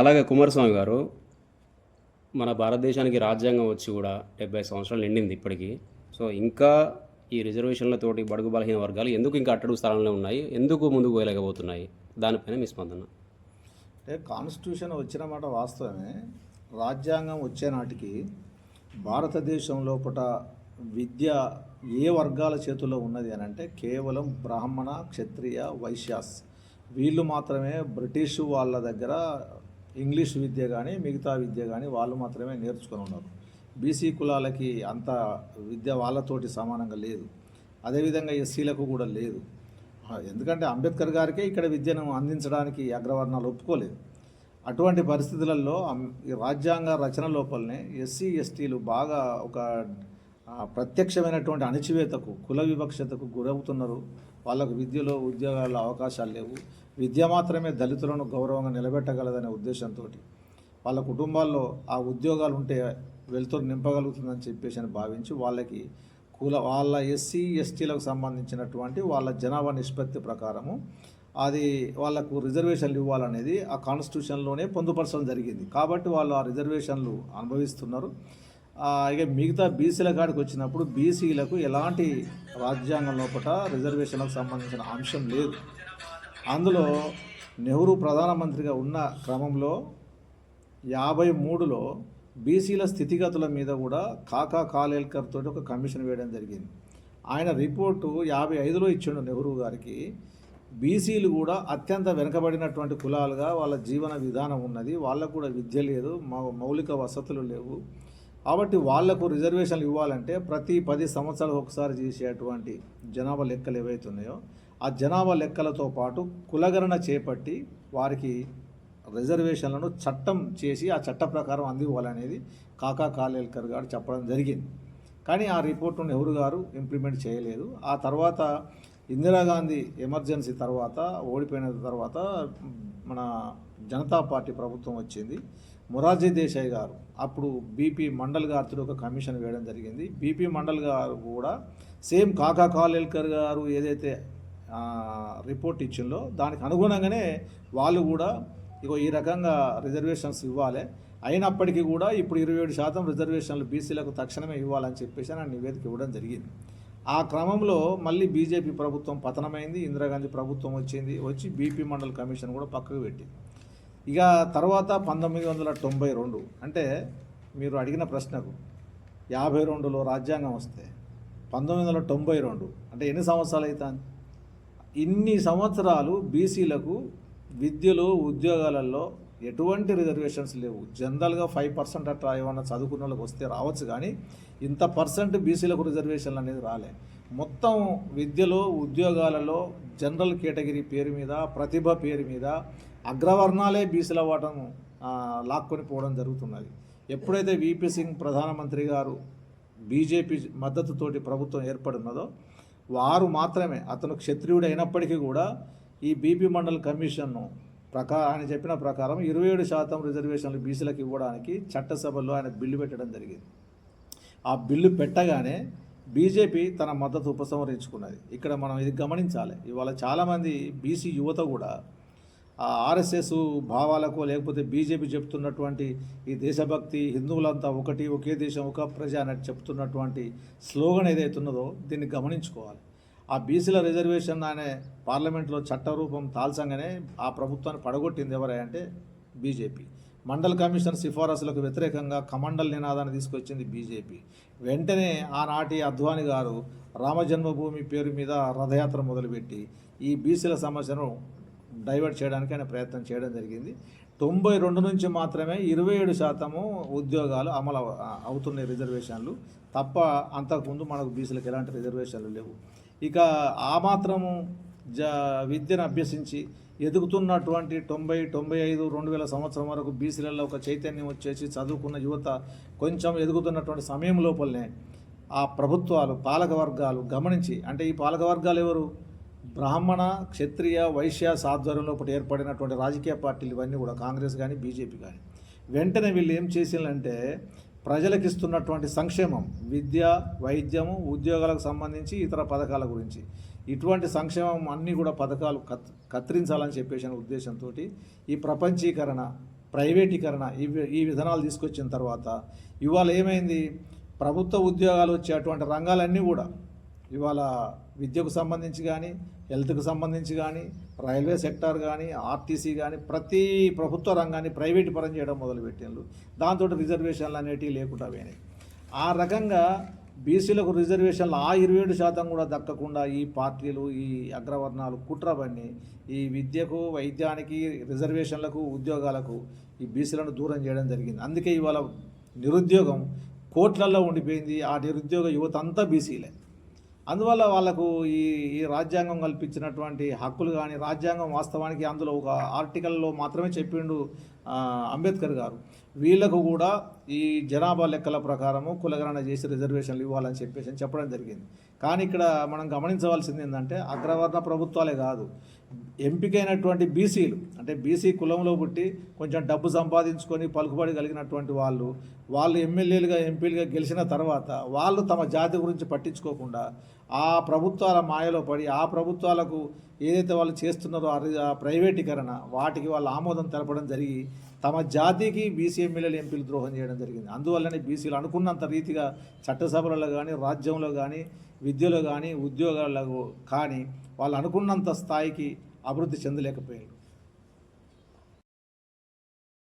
అలాగే కుమారస్వామి గారు మన భారతదేశానికి రాజ్యాంగం వచ్చి కూడా డెబ్బై సంవత్సరాలు నిండింది ఇప్పటికీ. సో ఇంకా ఈ రిజర్వేషన్లతోటి బడుగు బలహీన వర్గాలు ఎందుకు ఇంకా అట్టడుగు స్థానంలో ఉన్నాయి? ఎందుకు ముందుకు పోయలేకపోతున్నాయి? దానిపైన మీ స్పందన. అంటే కాన్స్టిట్యూషన్ వచ్చిన మాట వాస్తవమే. రాజ్యాంగం వచ్చే నాటికి భారతదేశం లోపల విద్య ఏ వర్గాల చేతుల్లో ఉన్నది అని అంటే కేవలం బ్రాహ్మణ క్షత్రియ వైశ్యాస్. వీళ్ళు మాత్రమే బ్రిటిష్ వాళ్ళ దగ్గర ఇంగ్లీష్ విద్య కానీ మిగతా విద్య కానీ వాళ్ళు మాత్రమే నేర్చుకొని ఉన్నారు. బీసీ కులాలకి అంత విద్య వాళ్ళతోటి సమానంగా లేదు. అదేవిధంగా ఎస్సీలకు కూడా లేదు. ఎందుకంటే అంబేద్కర్ గారికే ఇక్కడ విద్యను అందించడానికి అగ్రవర్ణాలు ఒప్పుకోలేదు. అటువంటి పరిస్థితులలో రాజ్యాంగ రచన లోపలనే ఎస్సీ ఎస్టీలు బాగా ఒక ప్రత్యక్షమైనటువంటి అణచివేతకు కుల వివక్షతకు గురవుతున్నారు. వాళ్ళకు విద్యలో ఉద్యోగాల్లో అవకాశాలు లేవు. విద్య మాత్రమే దళితులను గౌరవంగా నిలబెట్టగలదనే ఉద్దేశంతో వాళ్ళ కుటుంబాల్లో ఆ ఉద్యోగాలు ఉంటే వెలుతురు నింపగలుగుతుందని చెప్పేసి అని భావించి వాళ్ళకి కుల వాళ్ళ ఎస్సీ ఎస్టీలకు సంబంధించినటువంటి వాళ్ళ జనాభా నిష్పత్తి ప్రకారము అది వాళ్ళకు రిజర్వేషన్లు ఇవ్వాలనేది ఆ కాన్స్టిట్యూషన్లోనే పొందుపరచడం జరిగింది. కాబట్టి వాళ్ళు ఆ రిజర్వేషన్లు అనుభవిస్తున్నారు. ఇక మిగతా బీసీల కాడికి వచ్చినప్పుడు బీసీలకు ఎలాంటి రాజ్యాంగం లోపల రిజర్వేషన్లకు సంబంధించిన అంశం లేదు. అందులో నెహ్రూ ప్రధానమంత్రిగా ఉన్న క్రమంలో యాభై మూడులో బీసీల స్థితిగతుల మీద కూడా కాకా కాలేల్కర్ తోటి ఒక కమిషన్ వేయడం జరిగింది. ఆయన రిపోర్టు యాభై ఐదులో ఇచ్చిండు నెహ్రూ గారికి. బీసీలు కూడా అత్యంత వెనుకబడినటువంటి కులాలుగా వాళ్ళ జీవన విధానం ఉన్నది. వాళ్ళకు కూడా విద్య లేదు మౌ- మౌలిక వసతులు లేవు. కాబట్టి వాళ్ళకు రిజర్వేషన్లు ఇవ్వాలంటే ప్రతి పది సంవత్సరాలు ఒకసారి చేసేటువంటి జనాభా లెక్కలు ఏవైతున్నాయో ఆ జనాభా లెక్కలతో పాటు కులగణన చేపట్టి వారికి రిజర్వేషన్లను చట్టం చేసి ఆ చట్ట ప్రకారం అందివ్వాలనేది కాకా కాలేల్కర్ గారు చెప్పడం జరిగింది. కానీ ఆ రిపోర్టును నెహ్రూ గారు ఇంప్లిమెంట్ చేయలేదు. ఆ తర్వాత ఇందిరాగాంధీ ఎమర్జెన్సీ తర్వాత ఓడిపోయిన తర్వాత మన జనతా పార్టీ ప్రభుత్వం వచ్చింది. మొరార్జీ దేశాయ్ గారు అప్పుడు బీపీ మండల్ గారితో ఒక కమిషన్ వేయడం జరిగింది. బీపీ మండల్ గారు కూడా సేమ్ కాకా కాలేల్కర్ గారు ఏదైతే రిపోర్ట్ ఇచ్చిందో దానికి అనుగుణంగానే వాళ్ళు కూడా ఇగో ఈ రకంగా రిజర్వేషన్స్ ఇవ్వాలి. అయినప్పటికీ కూడా ఇప్పుడు ఇరవై ఏడు శాతం రిజర్వేషన్లు బీసీలకు తక్షణమే ఇవ్వాలని చెప్పేసి ఆ నివేదిక ఇవ్వడం జరిగింది. ఆ క్రమంలో మళ్ళీ బీజేపీ ప్రభుత్వం పతనమైంది. ఇందిరాగాంధీ ప్రభుత్వం వచ్చింది. వచ్చి బీపీ మండల్ కమిషన్ కూడా పక్కకు పెట్టింది. ఇక తర్వాత పంతొమ్మిది వందల తొంభై రెండు అంటే మీరు అడిగిన ప్రశ్నకు యాభై రెండులో రాజ్యాంగం వస్తే పంతొమ్మిది వందల తొంభై రెండు అంటే ఎన్ని సంవత్సరాలు అవుతాను ఇన్ని సంవత్సరాలు బీసీలకు విద్యలో ఉద్యోగాలలో ఎటువంటి రిజర్వేషన్స్ లేవు. జనరల్గా ఫైవ్ పర్సెంట్ అట్లా ఏమన్నా చదువుకున్న వాళ్ళకి వస్తే రావచ్చు కానీ ఇంత పర్సెంట్ బీసీలకు రిజర్వేషన్లు అనేది రాలే. మొత్తం విద్యలో ఉద్యోగాలలో జనరల్ కేటగిరీ పేరు మీద ప్రతిభ పేరు మీద అగ్రవర్ణాలే బీసీల వాటం లాక్కొని పోవడం జరుగుతున్నది. ఎప్పుడైతే విపి సింగ్ ప్రధానమంత్రి గారు బీజేపీ మద్దతుతోటి ప్రభుత్వం ఏర్పడినదో వారు మాత్రమే అతను క్షత్రియుడు అయినప్పటికీ కూడా ఈ బీపీ మండల్ కమిషన్ను ప్రకా ఆయన చెప్పిన ప్రకారం ఇరవై ఏడు శాతం రిజర్వేషన్లు బీసీలకు ఇవ్వడానికి చట్టసభలో ఆయన బిల్లు పెట్టడం జరిగింది. ఆ బిల్లు పెట్టగానే బీజేపీ తన మద్దతు ఉపసంహరించుకున్నది ఇక్కడ మనం ఇది గమనించాలి. ఇవాళ చాలామంది బీసీ యువత కూడా ఆ ఆర్ఎస్ఎస్ భావాలకు లేకపోతే బీజేపీ చెప్తున్నటువంటి ఈ దేశభక్తి హిందువులంతా ఒకటి ఒకే దేశం ఒక ప్రజ అన్నట్టు చెప్తున్నటువంటి స్లోగన్ ఏదైతే ఉన్నదో దీన్ని గమనించుకోవాలి. ఆ బీసీల రిజర్వేషన్ అనే పార్లమెంట్లో చట్టరూపం తాల్సంగానే ఆ ప్రభుత్వాన్ని పడగొట్టింది ఎవరై అంటే బీజేపీ. మండల్ కమిషన్ సిఫారసులకు వ్యతిరేకంగా కమండల్ నినాదాన్ని తీసుకొచ్చింది బీజేపీ. వెంటనే ఆనాటి అద్వాని గారు రామజన్మభూమి పేరు మీద రథయాత్ర మొదలుపెట్టి ఈ బీసీల సమస్యను డైవర్ట్ చేయడానికి ఆయన ప్రయత్నం చేయడం జరిగింది. తొంభై రెండు నుంచి మాత్రమే ఇరవై ఏడు శాతము ఉద్యోగాలు అమలు అవుతున్నాయి రిజర్వేషన్లు. తప్ప అంతకుముందు మనకు బీసీలకు ఎలాంటి రిజర్వేషన్లు లేవు. ఇక ఆ మాత్రము జ విద్యను అభ్యసించి ఎదుగుతున్నటువంటి తొంభై తొంభై ఐదు రెండు వేల సంవత్సరం వరకు బీసీలలో ఒక చైతన్యం వచ్చేసి చదువుకున్న యువత కొంచెం ఎదుగుతున్నటువంటి సమయం లోపలనే ఆ ప్రభుత్వాలు పాలక వర్గాలు గమనించి అంటే ఈ పాలక వర్గాలు ఎవరు? బ్రాహ్మణ క్షత్రియ వైశ్య సాధ్వర్యంలో ఒకటి ఏర్పడినటువంటి రాజకీయ పార్టీలు ఇవన్నీ కూడా కాంగ్రెస్ కానీ బీజేపీ కానీ వెంటనే వీళ్ళు ఏం చేసిందంటే ప్రజలకు ఇస్తున్నటువంటి సంక్షేమం విద్య వైద్యము ఉద్యోగాలకు సంబంధించి ఇతర పథకాల గురించి. ఇటువంటి సంక్షేమం అన్నీ కూడా పథకాలు కత్ కత్తిరించాలని చెప్పేసిన ఉద్దేశంతో ఈ ప్రపంచీకరణ ప్రైవేటీకరణ ఈ ఈ విధానాలు తీసుకొచ్చిన తర్వాత ఇవాళ ఏమైంది? ప్రభుత్వ ఉద్యోగాలు వచ్చేటువంటి రంగాలన్నీ కూడా ఇవాళ విద్యకు సంబంధించి కానీ హెల్త్కి సంబంధించి కానీ రైల్వే సెక్టార్ కానీ ఆర్టీసీ కానీ ప్రతి ప్రభుత్వ రంగాన్ని ప్రైవేట్ పరం చేయడం మొదలుపెట్టిండ్రు. దాంతో రిజర్వేషన్లు అనేటివి లేకుండా పోయినాయి. ఆ రకంగా బీసీలకు రిజర్వేషన్లు ఆ ఇరవై ఏడు శాతం కూడా దక్కకుండా ఈ పార్టీలు ఈ అగ్రవర్ణాలు కుట్రబన్ని ఈ విద్యకు వైద్యానికి రిజర్వేషన్లకు ఉద్యోగాలకు ఈ బీసీలను దూరం చేయడం జరిగింది. అందుకే ఇవాళ నిరుద్యోగం కోట్లల్లో ఉండిపోయింది. ఆ నిరుద్యోగ యువత అంతా బీసీలే. అందువల్ల వాళ్ళకు ఈ ఈ రాజ్యాంగం కల్పించినటువంటి హక్కులు కానీ రాజ్యాంగం వాస్తవానికి అందులో ఒక ఆర్టికల్లో మాత్రమే చెప్పిండు అంబేద్కర్ గారు. వీళ్ళకు కూడా ఈ జనాభా లెక్కల ప్రకారము కులగణన చేసి రిజర్వేషన్లు ఇవ్వాలని చెప్పేసి అని చెప్పడం జరిగింది. కానీ ఇక్కడ మనం గమనించవలసింది ఏంటంటే అగ్రవర్ణ ప్రభుత్వాలే కాదు. ఎంపికైనటువంటి బీసీలు అంటే బీసీ కులంలో పుట్టి కొంచెం డబ్బు సంపాదించుకొని పలుకుబడి కలిగినటువంటి వాళ్ళు వాళ్ళు ఎమ్మెల్యేలుగా ఎంపీలుగా గెలిచిన తర్వాత వాళ్ళు తమ జాతి గురించి పట్టించుకోకుండా ఆ ప్రభుత్వాల మాయలో పడి ఆ ప్రభుత్వాలకు ఏదైతే వాళ్ళు చేస్తున్నారో ఆ ఆ ప్రైవేటీకరణ వాటికి వాళ్ళు ఆమోదం తెలపడం జరిగి తమ జాతికి బీసీ ఎమ్మెల్యేలు ఎంపీలు ద్రోహం చేయడం జరిగింది. అందువల్లనే బీసీలు అనుకున్నంత రీతిగా చట్టసభలలో కానీ రాజ్యంలో కానీ విద్యలో కానీ ఉద్యోగాలలో కానీ వాళ్ళు అనుకున్నంత స్థాయికి అభివృద్ధి చెందలేకపోయారు.